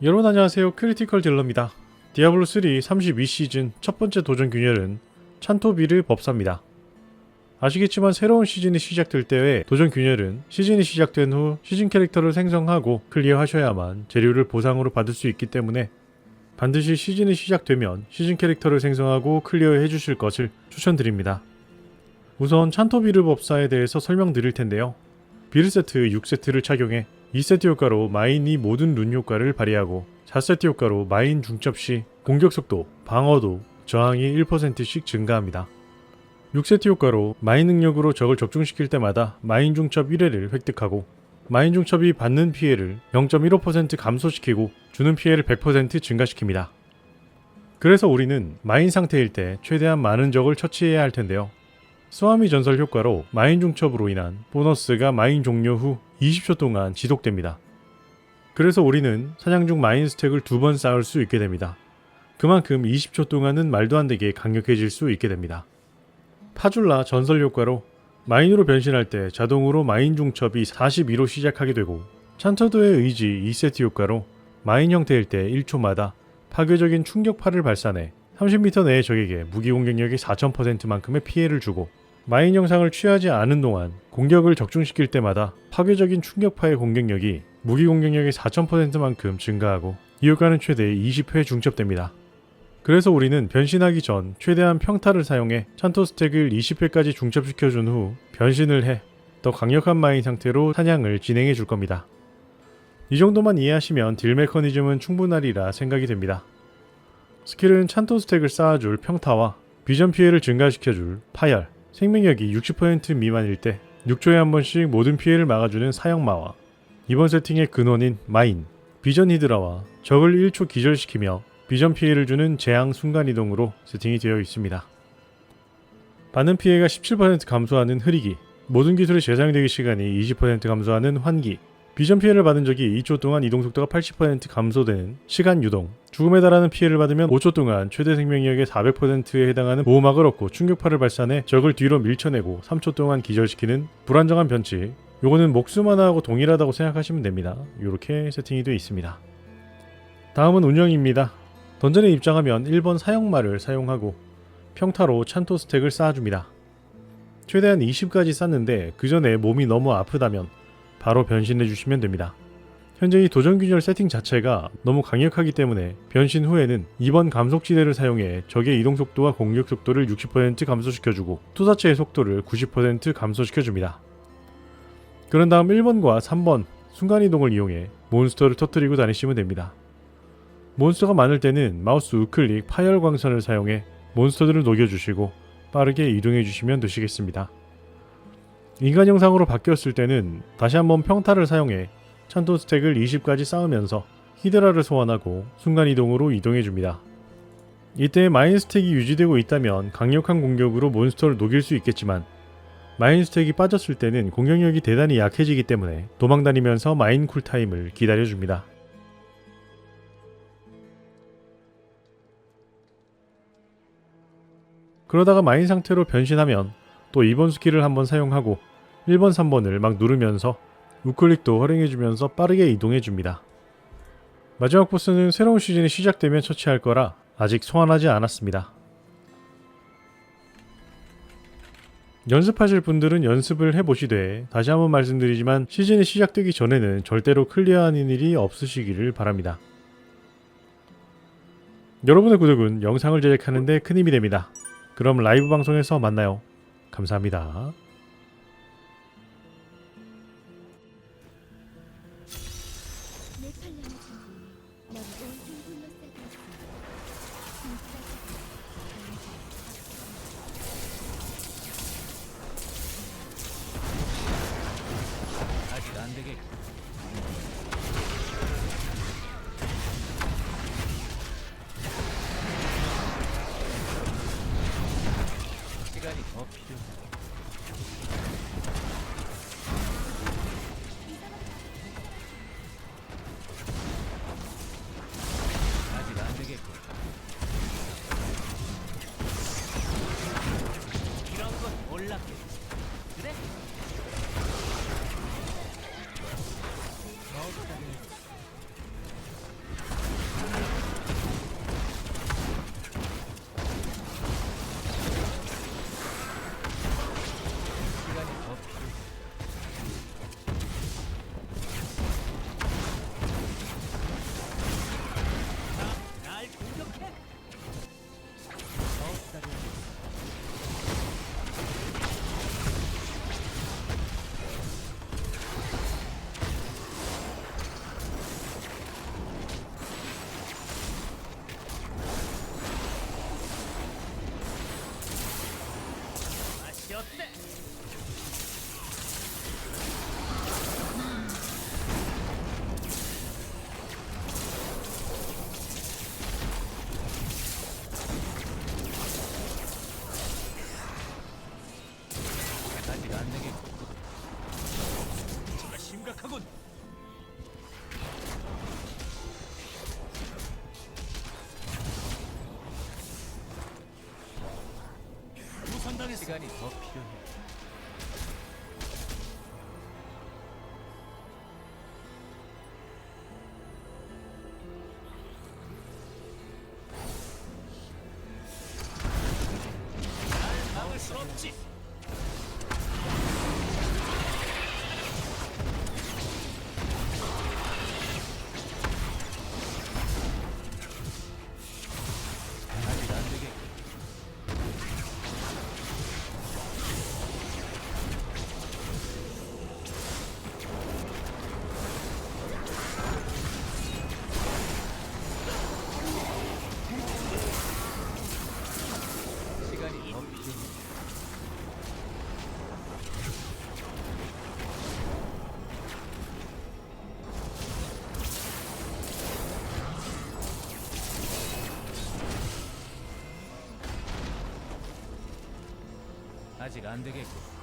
여러분 안녕하세요. 크리티컬 딜러입니다. 디아블로3 32시즌 첫 번째 도전 균열은 찬토비르 법사입니다. 아시겠지만 새로운 시즌이 시작될 때의 도전 균열은 시즌이 시작된 후 시즌 캐릭터를 생성하고 클리어하셔야만 재료를 보상으로 받을 수 있기 때문에 반드시 시즌이 시작되면 시즌 캐릭터를 생성하고 클리어해 주실 것을 추천드립니다. 우선 찬토비르 법사에 대해서 설명드릴 텐데요. 비르 세트 6세트를 착용해 2세트 효과로 마인이 모든 룬 효과를 발휘하고 4세트 효과로 마인 중첩 시 공격 속도, 방어도, 저항이 1%씩 증가합니다. 6세트 효과로 마인 능력으로 적을 적중시킬 때마다 마인 중첩 1회를 획득하고 마인 중첩이 받는 피해를 0.15% 감소시키고 주는 피해를 100% 증가시킵니다. 그래서 우리는 마인 상태일 때 최대한 많은 적을 처치해야 할 텐데요. 스와미 전설 효과로 마인 중첩으로 인한 보너스가 마인 종료 후 20초 동안 지속됩니다. 그래서 우리는 사냥 중 마인 스택을 두 번 쌓을 수 있게 됩니다. 그만큼 20초 동안은 말도 안 되게 강력해질 수 있게 됩니다. 파줄라 전설 효과로 마인으로 변신할 때 자동으로 마인 중첩이 42로 시작하게 되고 찬터드의 의지 2세트 효과로 마인 형태일 때 1초마다 파괴적인 충격파를 발산해 30m 내의 적에게 무기 공격력이 4000%만큼의 피해를 주고 마인 영상을 취하지 않은 동안 공격을 적중시킬 때마다 파괴적인 충격파의 공격력이 무기 공격력의 4000%만큼 증가하고 이 효과는 최대 20회 중첩됩니다. 그래서 우리는 변신하기 전 최대한 평타를 사용해 찬토 스택을 20회까지 중첩시켜준 후 변신을 해 더 강력한 마인 상태로 사냥을 진행해 줄 겁니다. 이 정도만 이해하시면 딜 메커니즘은 충분하리라 생각이 됩니다. 스킬은 찬토 스택을 쌓아줄 평타와 비전 피해를 증가시켜줄 파열, 생명력이 60% 미만일 때 6초에 한 번씩 모든 피해를 막아주는 사형마와 이번 세팅의 근원인 마인, 비전 히드라와 적을 1초 기절시키며 비전 피해를 주는 재앙 순간이동으로 세팅이 되어 있습니다. 받는 피해가 17% 감소하는 흐리기, 모든 기술의 재사용되기 시간이 20% 감소하는 환기, 비전 피해를 받은 적이 2초 동안 이동 속도가 80% 감소되는 시간 유동, 죽음에 달하는 피해를 받으면 5초 동안 최대 생명력의 400%에 해당하는 보호막을 얻고 충격파를 발산해 적을 뒤로 밀쳐내고 3초 동안 기절시키는 불안정한 변치. 요거는 목숨 하나하고 동일하다고 생각하시면 됩니다. 이렇게 세팅이 되어 있습니다. 다음은 운영입니다. 던전에 입장하면 1번 사형말을 사용하고 평타로 찬토 스택을 쌓아줍니다. 최대한 20까지 쌓는데 그 전에 몸이 너무 아프다면 바로 변신해 주시면 됩니다. 현재 이 도전 균열 세팅 자체가 너무 강력하기 때문에 변신 후에는 2번 감속지대를 사용해 적의 이동 속도와 공격 속도를 60% 감소시켜주고 투사체의 속도를 90% 감소시켜줍니다. 그런 다음 1번과 3번 순간이동을 이용해 몬스터를 터뜨리고 다니시면 됩니다. 몬스터가 많을 때는 마우스 우클릭 파열 광선을 사용해 몬스터들을 녹여주시고 빠르게 이동해 주시면 되시겠습니다. 인간 형상으로 바뀌었을 때는 다시 한번 평타를 사용해 찬토 스택을 20까지 쌓으면서 히드라를 소환하고 순간이동으로 이동해 줍니다. 이때 마인 스택이 유지되고 있다면 강력한 공격으로 몬스터를 녹일 수 있겠지만 마인 스택이 빠졌을 때는 공격력이 대단히 약해지기 때문에 도망다니면서 마인 쿨타임을 기다려줍니다. 그러다가 마인 상태로 변신하면 또 2번 스킬을 한번 사용하고 1번, 3번을 막 누르면서 우클릭도 활용해주면서 빠르게 이동해줍니다. 마지막 보스는 새로운 시즌이 시작되면 처치할 거라 아직 소환하지 않았습니다. 연습하실 분들은 연습을 해보시되 다시 한번 말씀드리지만 시즌이 시작되기 전에는 절대로 클리어하는 일이 없으시기를 바랍니다. 여러분의 구독은 영상을 제작하는데 큰 힘이 됩니다. 그럼 라이브 방송에서 만나요. 감사합니다. 필요 시간이 더 필요해. 아직 안 되겠군.